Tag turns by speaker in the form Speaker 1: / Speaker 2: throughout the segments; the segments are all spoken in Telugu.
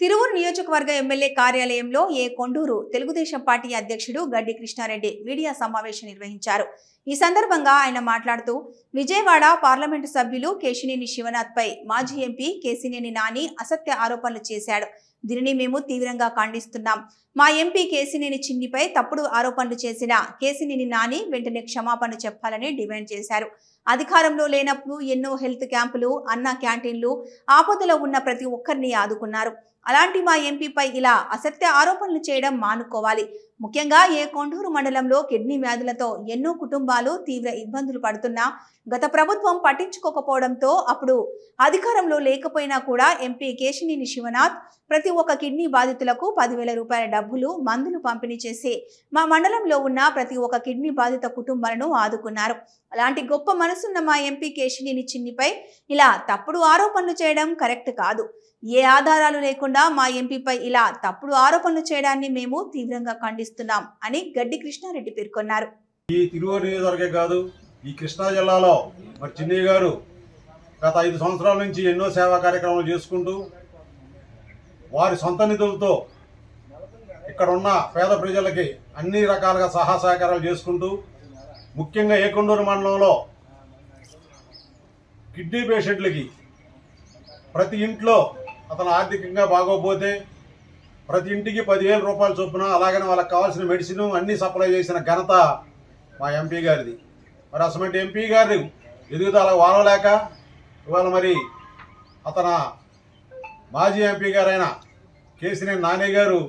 Speaker 1: తిరువురు నియోజకవర్గ ఎమ్మెల్యే కార్యాలయంలో ఏ కొండూరు తెలుగుదేశం పార్టీ అధ్యక్షుడు గడ్డి కృష్ణారెడ్డి మీడియా సమావేశం నిర్వహించారు. ఈ సందర్భంగా ఆయన మాట్లాడుతూ విజయవాడ పార్లమెంటు సభ్యులు కేశినేని శివనాథ్ పై మాజీ ఎంపీ కేశినేని నాని అసత్య ఆరోపణలు చేశాడు. దీనిని మేము తీవ్రంగా ఖండిస్తున్నాం. మా ఎంపీ కేసినేని చిన్నిపై తప్పుడు ఆరోపణలు చేసిన కేసినేని నాని వెంటనే క్షమాపణ చెప్పాలని డిమాండ్ చేశారు. అధికారంలో లేనప్పుడు ఎన్నో హెల్త్ క్యాంపులు అన్న క్యాంటీన్లు ఆపదలో ఉన్న ప్రతి ఒక్కరిని ఆదుకున్నారు. అలాంటి మా ఎంపీపై ఇలా అసత్య ఆరోపణలు చేయడం మానుకోవాలి. ముఖ్యంగా ఏ కొండూరు మండలంలో కిడ్నీ వ్యాధులతో ఎన్నో కుటుంబాలు తీవ్ర ఇబ్బందులు పడుతున్నా గత ప్రభుత్వం పట్టించుకోకపోవడంతో అప్పుడు అధికారంలో లేకపోయినా కూడా ఎంపీ కేశినేని శివనాథ్ ప్రతి ఒక్క కిడ్నీ బాధితులకు పదివేల రూపాయల డబ్బులు మందులు పంపిణీ చేసి మా మండలంలో ఉన్న ప్రతి ఒక్క కిడ్నీ బాధిత కుటుంబాలను ఆదుకున్నారు. అలాంటి గొప్ప మనసున్న మా ఎంపీ కేశినేని చిన్నిపై ఇలా తప్పుడు ఆరోపణలు చేయడం కరెక్ట్ కాదు. ఏ ఆధారాలు లేకుండా మా ఎంపీపై ఇలా తప్పుడు ఆరోపణలు చేయడాన్ని మేము తీవ్రంగా ఖండిస్తున్నాం అని గడ్డి కృష్ణారెడ్డి పేర్కొన్నారు.
Speaker 2: ఈ తిరువూరు నియోజకవర్గే కాదు ఈ కృష్ణా జిల్లాలో మరి చిన్నయ్య గారు గత ఐదు సంవత్సరాల నుంచి ఎన్నో సేవా కార్యక్రమాలు చేసుకుంటూ వారి సొంత నిధులతో ఇక్కడ ఉన్న పేద ప్రజలకి అన్ని రకాలుగా సహా సహకారాలు చేసుకుంటూ ముఖ్యంగా ఏకొండూరు మండలంలో కిడ్నీ పేషెంట్లకి ప్రతి ఇంట్లో అతను ఆర్థికంగా బాగోపోతే ప్రతి ఇంటికి పదివేల రూపాయల చొప్పున అలాగనే వాళ్ళకి కావాల్సిన మెడిసిన్ అన్ని సప్లై చేసిన ఘనత మా ఎంపీ గారిది. మరి అసలు ఎంపీ గారి ఎదుగుదల వారలేక ఇవాళ మరి అతన మాజీ ఎంపీ గారైన కేసినేని నాని గారు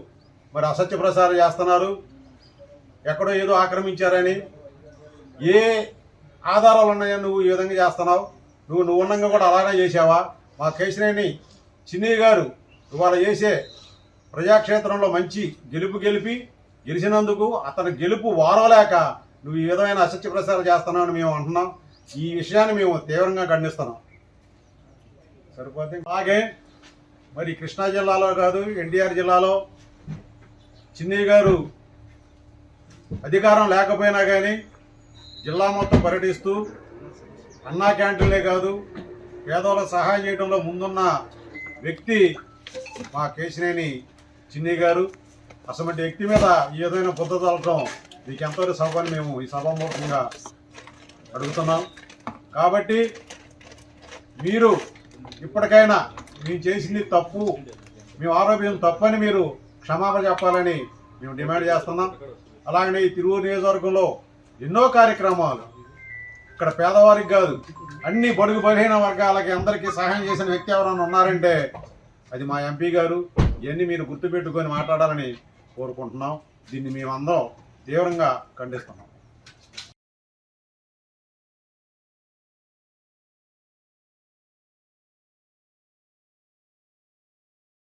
Speaker 2: మరి అసత్య ప్రసారం చేస్తున్నారు. ఎక్కడో ఏదో ఆక్రమించారని ఏ ఆధారాలు ఉన్నాయో నువ్వు ఈ విధంగా చేస్తున్నావు? నువ్వు నువ్వు ఉన్నంగా కూడా అలానే చేసావా మా కేశినేని చిన్నయ్య గారు ఇవాళ చేసే ప్రజాక్షేత్రంలో మంచి గెలుపు గెలిపి గెలిచినందుకు అతని గెలుపు వారలేక నువ్వు ఈ విధమైన అసత్య ప్రచారం చేస్తున్నావని మేము అంటున్నాం. ఈ విషయాన్ని మేము తీవ్రంగా ఖండిస్తున్నాం. సరిపోతే అలాగే మరి కృష్ణా జిల్లాలో కాదు ఎన్టీఆర్ జిల్లాలో చిన్నయ్య గారు అధికారం లేకపోయినా కానీ జిల్లా మొత్తం పర్యటిస్తూ అన్నా క్యాంటీన్లే కాదు పేదవాళ్ళ సహాయం చేయడంలో ముందున్న వ్యక్తి మా కేశినేని చిన్ని గారు. అసలు వ్యక్తి మీద ఏదైనా బుద్ధ తలటం మీకు ఎంతవరకు సభని మేము ఈ సభాముఖంగా అడుగుతున్నాం. కాబట్టి మీరు ఇప్పటికైనా మేము చేసింది తప్పు మేము ఆరోపించిన తప్పని మీరు క్షమాపణ చెప్పాలని మేము డిమాండ్ చేస్తున్నాం. అలాగనే ఈ తిరువూరు నియోజకవర్గంలో ఎన్నో కార్యక్రమాలు. ఇక్కడ పేదవారికి కాదు అన్ని బడుగు బలహీన వర్గాలకి అందరికీ సహాయం చేసిన వ్యక్తి ఎవరైనా ఉన్నారంటే అది మా ఎంపీ గారు. ఇవన్నీ మీరు గుర్తుపెట్టుకొని మాట్లాడాలని కోరుకుంటున్నాం. దీన్ని మేమందరం తీవ్రంగా ఖండిస్తున్నాం.